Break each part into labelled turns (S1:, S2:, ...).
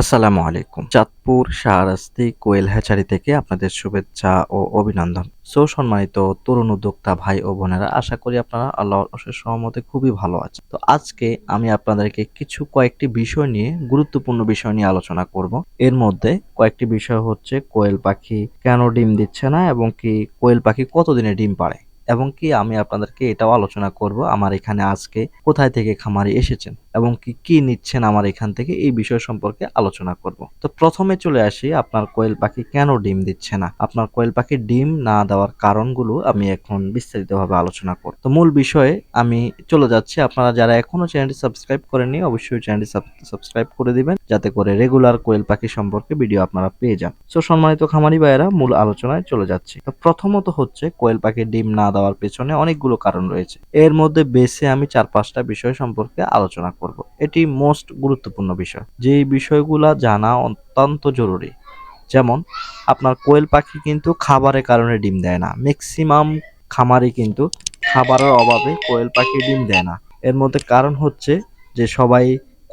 S1: আসসালামু আলাইকুম। চাঁদপুর শাহরাস্তি কোয়েল হ্যাচারি থেকে আপনাদের শুভেচ্ছা ও অভিনন্দন। সো সম্মানিত তরুণ উদ্যোক্তা ভাই ও বোনেরা, আশা করি আপনারা আল্লাহর অশেষ সহমতে খুবই ভালো আছেন। তো আজকে আমি আপনাদেরকে কিছু কয়েকটি বিষয় নিয়ে, গুরুত্বপূর্ণ বিষয় নিয়ে আলোচনা করব। এর মধ্যে কয়েকটি বিষয় হচ্ছে, কোয়েল পাখি কেন ডিম দিচ্ছে না এবং কি কোয়েল পাখি কতদিনে ডিম পাড়ে? এবং কি আমি আপনাদেরকে এটাও আলোচনা করব আমার এখানে আজকে কোথায় থেকে খামারি এসেছেন এবং কি কি নিচ্ছেন আমার এখান থেকে এই বিষয় সম্পর্কে আলোচনা করব। তো প্রথমে চলে আসি, আপনার কোয়েল পাখি কেন ডিম দিচ্ছে না? আপনার কোয়েল পাখি ডিম না দেওয়ার কারণগুলো আমি এখন বিস্তারিতভাবে আলোচনা করব। তো মূল বিষয়ে আমি চলে যাচ্ছি। আপনারা যারা এখনও চ্যানেলটি সাবস্ক্রাইব করেননি, অবশ্যই চ্যানেলটি সাবস্ক্রাইব করে দিবেন, যাতে করে রেগুলার কোয়েল পাখি সম্পর্কে ভিডিও আপনারা পেয়ে যান। সো সম্মানিত খামারি ভাইয়েরা, মূল আলোচনায় চলে যাচ্ছি। তো প্রথমত হচ্ছে, কোয়েল পাখির ডিম না দেওয়ার পেছনে অনেকগুলো কারণ রয়েছে। এর মধ্যে বেছে আমি চার পাঁচটা বিষয় সম্পর্কে আলোচনা করব। এটি মোস্ট গুরুত্বপূর্ণ বিষয় যে বিষয়গুলো জানা অত্যন্ত জরুরি। যেমন, আপনার কোয়েল পাখি কিন্তু খাবারের কারণে ডিম দেয় না। ম্যাক্সিমাম খামারে কিন্তু খাবারের অভাবে কোয়েল পাখি ডিম দেয় না। এর মধ্যে কারণ হচ্ছে যে সবাই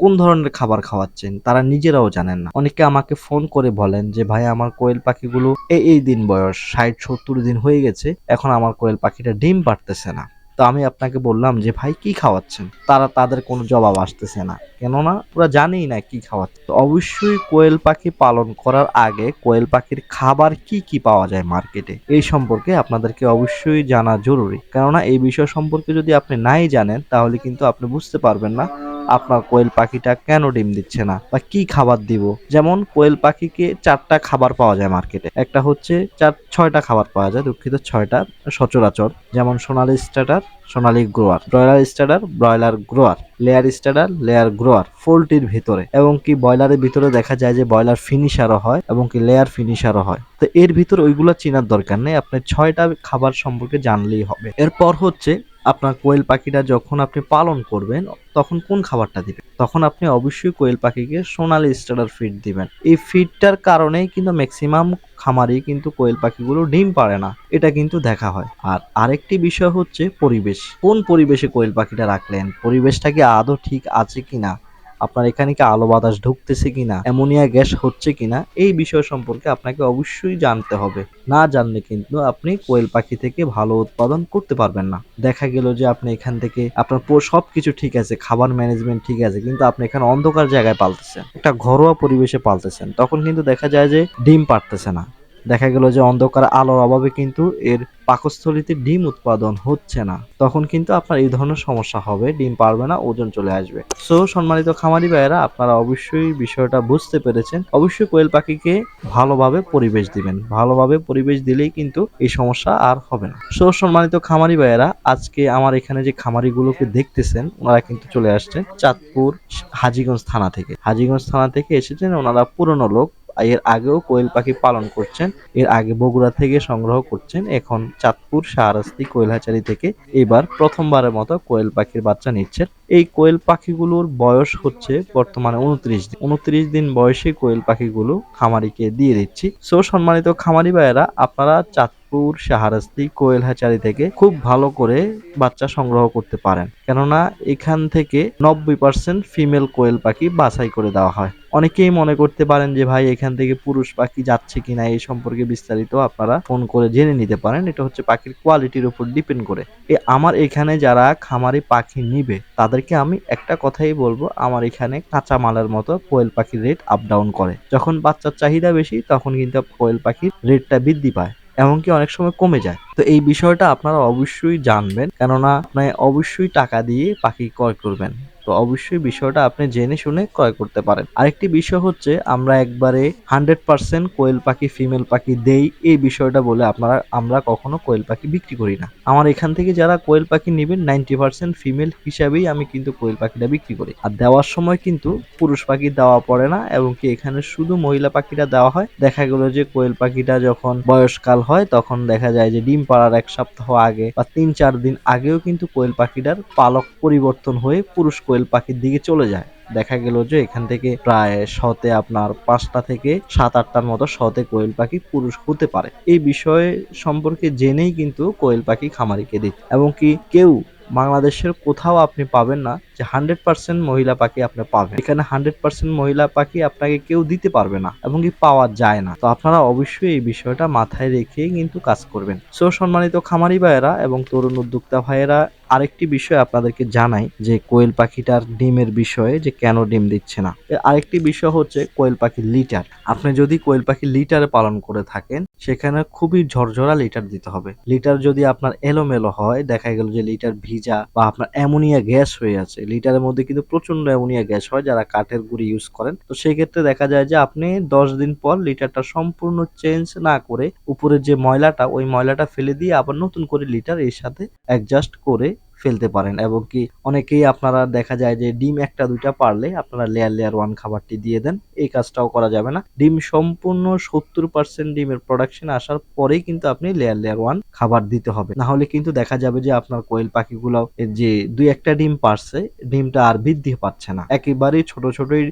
S1: কোন ধরনের খাবার খাওয়াচ্ছেন তারা নিজেরাও জানেন না। অনেকে আমাকে ফোন করে বলেন যে, ভাই, আমার কোয়েল পাখিগুলো এই এই দিন বয়স, ষাট, সত্তর দিন হয়ে গেছে, এখন আমার কোয়েল পাখিটা ডিম পারতেছে না। তো আমি আপনাকে বললাম যে, ভাই, কি খাওয়াচ্ছেন? তারা তাদের কোনো জবাব আসতেছে না। কেননা ওরা জানেই না কি খাওয়াচ্ছে। তো অবশ্যই কোয়েল পাখি পালন করার আগে কোয়েল পাখির খাবার কি কি পাওয়া যায় মার্কেটে, এই সম্পর্কে আপনাদেরকে অবশ্যই জানা জরুরি। কেননা এই বিষয় সম্পর্কে যদি আপনি নাই জানেন, তাহলে কিন্তু আপনি বুঝতে পারবেন না আপনার কোয়েল পাখিটা কেন ডিম দিচ্ছে না? বা কি খাবার দিব? যেমন কোয়েল পাখিকে চারটা খাবার পাওয়া যায় মার্কেটে। একটা হচ্ছে চার, ছয়টা খাবার পাওয়া যায়, দুঃখিত, ছয়টা সচরাচর। যেমন Sonali starter Sonali grower. Broiler starter broiler grower. Layer starter layer grower. পোলট্রির ভিতরে। এবং কি ব্রয়লারের ভিতরে দেখা যায় যে ব্রয়লার ফিনিশারও হয় এবং কি লেয়ার ফিনিশারও হয়। তো এর ভিতরে ওইগুলো চেনার দরকার নেই। আপনি ছয়টা খাবার সম্পর্কে জানলেই হবে। এরপর হচ্ছে আপনার কোয়েল পাখিটা যখন আপনি পালন করবেন, তখন কোন খাবারটা দিবেন? তখন আপনি অবশ্যই কোয়েল পাখিকে সোনালি স্টার্টার ফিড দিবেন। এই ফিডটার কারণেই কিন্তু ম্যাক্সিমাম খামারি কিন্তু কোয়েল পাখিগুলো ডিম পারে না। এটা কিন্তু দেখা হয়। আর আরেকটি বিষয় হচ্ছে পরিবেশ। কোন পরিবেশে কোয়েল পাখিটা রাখলেন? পরিবেশটা কি আদৌ ঠিক আছে কিনা? আপনার এখানে কি আলো বাতাস ঢুকতেছে কিনা, অ্যামোনিয়া গ্যাস হচ্ছে কিনা, এই বিষয় সম্পর্কে আপনাকে অবশ্যই জানতে হবে। না জানলে কিন্তু আপনি কোয়েল পাখি থেকে ভালো উৎপাদন করতে পারবেন না। দেখা গেল যে আপনি এখান থেকে আপনার সব কিছু ঠিক আছে, খাবার ম্যানেজমেন্ট ঠিক আছে, কিন্তু আপনি এখানে অন্ধকার জায়গায় পালতেছেন, একটা ঘরোয়া পরিবেশে পালতেছেন, তখন কিন্তু দেখা যায় যে ডিম পারতেছে না। দেখা গেল যে অন্ধকার আলোর অভাবে কিন্তু এর পাকস্থলিতে ডিম উৎপাদন হচ্ছে না। তখন কিন্তু আপনার এই ধরনের সমস্যা হবে, ডিম পারবে না, ওজন চলে আসবে। সো সম্মানিত খামারি ভাইয়েরা, আপনারা অবশ্যই বিষয়টা বুঝতে পেরেছেন। অবশ্যই কোয়েল পাখিকে ভালোভাবে পরিবেশ দিবেন। ভালোভাবে পরিবেশ দিলেই কিন্তু এই সমস্যা আর হবে না। সো সম্মানিত খামারি ভাইয়েরা, আজকে আমার এখানে যে খামারিগুলোকে দেখতেছেন, ওনারা কিন্তু চলে আসছেন চাঁদপুর, হাজিগঞ্জ থানা থেকে। হাজিগঞ্জ থানা থেকে এসেছেন ওনারা পুরনো লোক। এর আগেও কোয়েল পাখি পালন করছেন। এর আগে বগুড়া থেকে সংগ্রহ করছেন। এখন চাঁদপুর, শাহরাস্তি কোয়েলহাচারি থেকে এবার প্রথমবারের মতো কোয়েল পাখির বাচ্চা নিচ্ছেন। এই কোয়েল পাখিগুলোর বয়স হচ্ছে বর্তমানে উনত্রিশ দিন। উনত্রিশ দিন বয়সে কোয়েল পাখিগুলো খামারিকে দিয়ে দিচ্ছি। সো সম্মানিত খামারি ভাইয়েরা, আপনারা চাঁদপুর শাহরাস্তি কোয়েল হ্যাচারি থেকে খুব ভালো করে বাচ্চা সংগ্রহ করতে পারেন। কেননা এখান থেকে নব্বই পার্সেন্ট ফিমেল কোয়েল পাখি বাছাই করে দেওয়া হয়। অনেকেই মনে করতে পারেন যে, ভাই, এখান থেকে পুরুষ পাখি যাচ্ছে কিনা এই সম্পর্কে বিস্তারিত আপনারা ফোন করে জেনে নিতে পারেন। এটা হচ্ছে পাখির কোয়ালিটির উপর ডিপেন্ড করে। এ, আমার এখানে যারা খামারি পাখি নিবে, তাদেরকে আমি একটা কথাই বলব, আমার এখানে কাঁচা মালের মতো কোয়েল পাখির রেট আপ ডাউন করে। যখন বাচ্চার চাহিদা বেশি, তখন কিন্তু কোয়েল পাখির রেটটা বৃদ্ধি পায়। এমনকি অনেক সময় কমে যায়। তো এই বিষয়টা আপনারা অবশ্যই জানবেন, কেননা আপনি অবশ্যই টাকা দিয়ে পাখি ক্রয় করবেন। তো অবশ্যই বিষয়টা আপনি জেনে শুনে ক্রয় করতে পারেন। আরেকটি বিষয় হচ্ছে, আমরা একবারে হান্ড্রেড পার্সেন্ট কোয়েল পাখি, ফিমেল পাখি দেই এই বিষয়টা বলে আপনারা, আমরা কখনো কোয়েল পাখি বিক্রি করি না। আমার এখান থেকে যারা কোয়েল পাখি নেবেন, নাইনটি পার্সেন্ট ফিমেল হিসাবেই আমি কিন্তু কোয়েল পাখিটা বিক্রি করি। আর দেওয়ার সময় কিন্তু পুরুষ পাখি দেওয়া পড়ে না এবং কি এখানে শুধু মহিলা পাখিটা দেওয়া হয়। দেখা গেল যে কোয়েল পাখিটা যখন বয়সকাল হয়, তখন দেখা যায় যে ডিম পাড়ার এক সপ্তাহ আগে বা তিন চার দিন আগেও কিন্তু কোয়েল পাখিটার পালক পরিবর্তন হয়ে পুরুষ কোয়েল পাখির দিকে চলে যায়। দেখা গেল যে এখান থেকে প্রায় শতে আপনার পাঁচটা থেকে সাত, আটটার মতো শতে কোয়েল পাখি পুরুষ হতে পারে। এই বিষয়ে সম্পর্কে জেনেই কিন্তু কোয়েল পাখি খামারিকে দিচ্ছে এবং কি কেউ বাংলাদেশের কোথাও আপনি পাবেন না যে হান্ড্রেড পার্সেন্ট মহিলা পাখি আপনি পাবেন। এখানে হান্ড্রেড পার্সেন্ট মহিলা পাখি আপনাকে কেউ দিতে পারবে না এবং কি পাওয়া যায় না। তো আপনারা অবশ্যই এই বিষয়টা মাথায় রেখে কিন্তু কাজ করবেন। সো সম্মানিত খামারি ভাইয়েরা এবং তরুণ উদ্যোক্তা ভাইয়েরা আরেকটি বিষয় আপনাদেরকে জানাই, যে কোয়েল পাখিটার ডিমের বিষয়ে যে কেন ডিম দিচ্ছে না। এর আরেকটি বিষয় হচ্ছে কোয়েল পাখির লিটার। আপনি যদি কোয়েল পাখি লিটারে পালন করে থাকেন, সেখানে খুবই ঝরঝরা লিটার দিতে হবে। লিটার যদি আপনার এলোমেলো হয়, দেখা গেল যে লিটার ভিজা বা আপনার অ্যামোনিয়া গ্যাস হয়ে আছে, লিটারের মধ্যে কিন্তু প্রচণ্ড অ্যামোনিয়া গ্যাস হয় যারা কাঠের গুঁড়ি ইউজ করেন। তো সেই ক্ষেত্রে দেখা যায় যে আপনি দশ দিন পর লিটারটা সম্পূর্ণ চেঞ্জ না করে উপরের যে ময়লাটা, ওই ময়লাটা ফেলে দিয়ে আবার নতুন করে লিটার এর সাথে অ্যাডজাস্ট করে ফেলতে পারেন এবং কি অনেকেই আপনারা দেখা যায় যে ডিম একটা দুইটা পারলে আপনারা লেয়ার লেয়ার ওয়ান খাবারটি দিয়ে দেন, এই কাজটাও করা যাবে না। ডিম সম্পূর্ণ সত্তর পার্সেন্ট ডিমের প্রোডাকশন আসার পরেই কিন্তু আপনি লেয়ার লেয়ার ওয়ান খাবার দিতে হবে। না হলে কিন্তু দেখা যাবে যে আপনার কোয়েল পাখিগুলো যে দুই একটা ডিম পারছে, ডিমটা আর বৃদ্ধি পাচ্ছে না। একেবারেই ছোট ছোটই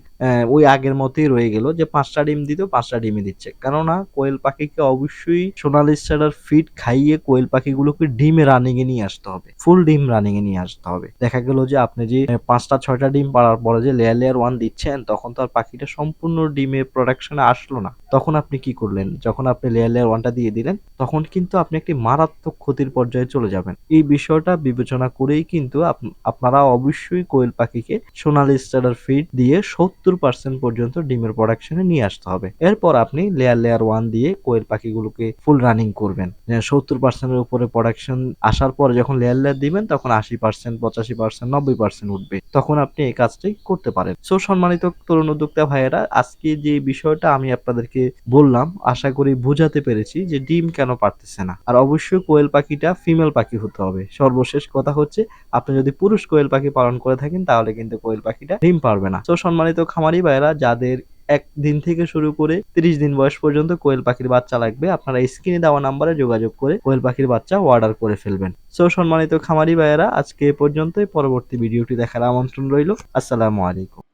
S1: ওই আগের মতোই রয়ে গেল যে পাঁচটা ডিম দিত পাঁচটা ডিমই দিচ্ছে। কেননা কোয়েল পাখিকে অবশ্যই সোনালি স্টাডার ফিড খাইয়ে কোয়েল পাখিগুলোকে ডিমে রানিং এ নিয়ে আসতে হবে। ফুল ডিম রানিং এ নিয়ে আসতে হবে। দেখা গেল যে আপনি যে পাঁচটা, ছয়টা ডিম পাড়ার পরে যে লেয়ার লেয়ার ওয়ান দিচ্ছেন, তখন তো আর পাখিটা সম্পূর্ণ ডিমের প্রোডাকশনে আসলো না। তখন আপনি কি করলেন? যখন আপনি লেয়ার লেয়ার ওয়ানটা দিয়ে দিলেন, তখন কিন্তু আপনি একটি মারাত্মক ক্ষতির পর্যায়ে চলে যাবেন। এই বিষয়টা বিবেচনা করেই কিন্তু আপনারা অবশ্যই কোয়েল পাখিকে সোনালি স্টাডার ফিড দিয়ে সত্তর পার্সেন্ট পর্যন্ত ডিমের প্রোডাকশনে নিয়ে আসতে হবে। এরপর আপনি লেয়ার লেয়ার ওয়ান দিয়ে কোয়েল পাখিগুলোকে ফুল রানিং করবেন। সত্তর পার্সেন্টের উপরে প্রোডাকশন আসার পর যখন লেয়ার লেয়ার দিবেন, তখন আশি পার্সেন্ট পঁচাশি পার্সেন্ট নব্বই পার্সেন্ট উঠবে, তখন আপনি এই কাজটি করতে পারেন। সো সম্মানিত তরুণ উদ্যোক্তা ভাইয়েরা, আজকে যে বিষয়টা আমি আপনাদেরকে বললাম, আশা করি বোঝাতে পেরেছি যে ডিম কেন পারতেছে না। আর অবশ্যই কোয়েল পাখিটা ফিমেল পাখি হতে হবে। সর্বশেষ কথা হচ্ছে, আপনি যদি পুরুষ কোয়েল পাখি পালন করে থাকেন, তাহলে কিন্তু কোয়েল পাখিটা ডিম পারবে না। তো সম্মানিত খামারি ভাইয়েরা, যাদের এক দিন থেকে শুরু করে তিরিশ দিন বয়স পর্যন্ত কোয়েল পাখির বাচ্চা লাগবে। আপনারা স্ক্রিনে দেওয়া নাম্বারে যোগাযোগ করে কোয়েল পাখির বাচ্চা অর্ডার করে ফেলবেন। সো, সম্মানিত খামারি ভাইয়েরা, আজকে এ পর্যন্তই। পরবর্তী ভিডিওটি দেখার আমন্ত্রণ রইল। আসসালামু আলাইকুম।